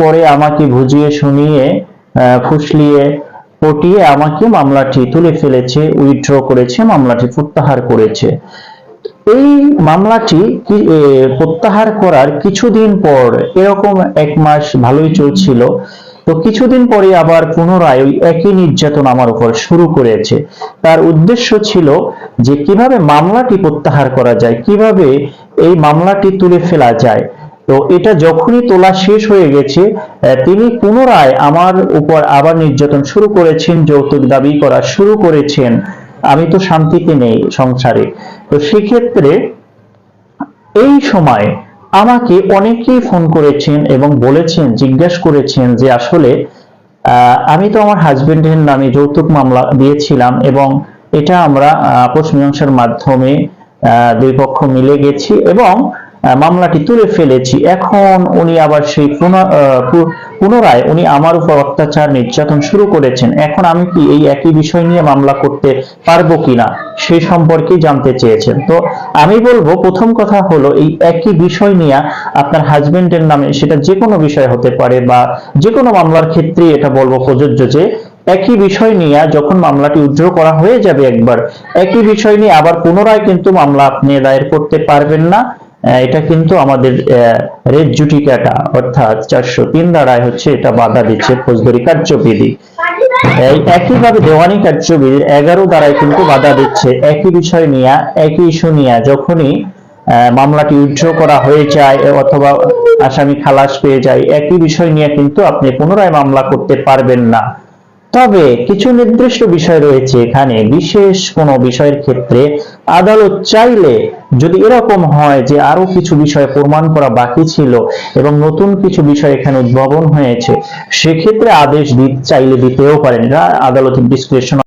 পরে আমাকে বুঝিয়ে শুনিয়ে ফুসলিয়ে পটিয়ে আমাকে মামলাটি তুলে ফেলেছে, উইথড্র করেছে, মামলাটি প্রত্যাহার করেছে। এই মামলাটি প্রত্যাহার করার কিছুদিন পর, এরকম এক মাস ভালোই চলছিল, তো কিছুদিন পরে আবার পুনরায় ওই একই নির্যাতন আমার উপর শুরু করেছে। তার উদ্দেশ্য ছিল যে কীভাবে মামলাটি প্রত্যাহার করা যায়, কীভাবে এই মামলাটি তুলে ফেলা যায়। তো এটা যখনই তোলা শেষ হয়ে গেছে তিনি পুনরায় আমার উপর আবার নির্যাতন শুরু করেছেন, যৌতুক দাবি করা শুরু করেছেন। আমি তো শান্তিতে নেই সংসারে। তো সেক্ষেত্রে এই সময় আমাকে অনেকেই ফোন করেছেন এবং বলেছেন, জিজ্ঞাসা করেছেন যে আসলে আমি তো আমার হাজবেন্ডের নামে যৌতুক মামলা দিয়েছিলাম এবং এটা আমরা আপোষ মীমাংসার মাধ্যমে দুই পক্ষ মিলে গেছি এবং মামলাটি তুলে ফেলেছি। এখন উনি আবার সেই পুনরায় উনি আমার উপর অত্যাচার, নির্যাতন শুরু করেছেন। এখন আমি কি এই একই বিষয় নিয়ে মামলা করতে পারব কিনা সেই সম্পর্কে জানতে চেয়েছেন। তো আমি বলব, প্রথম কথা হলো, এই একই বিষয় নিয়ে আপনার হাজবেন্ডের নামে সেটা যে কোনো বিষয় হতে পারে বা যে কোনো মামলার ক্ষেত্রে এটা বলব প্রযোজ্য যে, একই বিষয় নিয়ে যখন মামলাটি উজ্জ্বল করা হয়ে যাবে একবার, একই বিষয় নিয়ে আবার পুনরায় কিন্তু মামলা আপনি দায়ের করতে পারবেন না। এটা কিন্তু আমাদের রেড জুটিকাটা, অর্থাৎ চারশো তিন দ্বারায় হচ্ছে এটা বাধা দিচ্ছে ফৌজদারি কার্যবিধি। একইভাবে দেওয়ানি কার্যবিধির এগারো দ্বারাই কিন্তু বাধা দিচ্ছে, একই বিষয় নিয়ে, একই ইস্যু নিয়ে যখনই মামলাটি উজ্জ্ব করা হয়ে যায় অথবা আসামি খালাস পেয়ে যায়, একই বিষয় নিয়ে কিন্তু আপনি পুনরায় মামলা করতে পারবেন না। তবে কিছু নির্দিষ্ট বিষয় রয়েছে এখানে, বিশেষ কোনো বিষয়ের ক্ষেত্রে আদালত চাইলে যদি এরকম হয় যে আরও কিছু বিষয় প্রমাণ করা বাকি ছিল এবং নতুন কিছু বিষয় এখানে উদ্ভাবন হয়েছে, সেক্ষেত্রে আদেশ চাইলে দিতেও পারেন। আদালতের ডিসক্রিপশন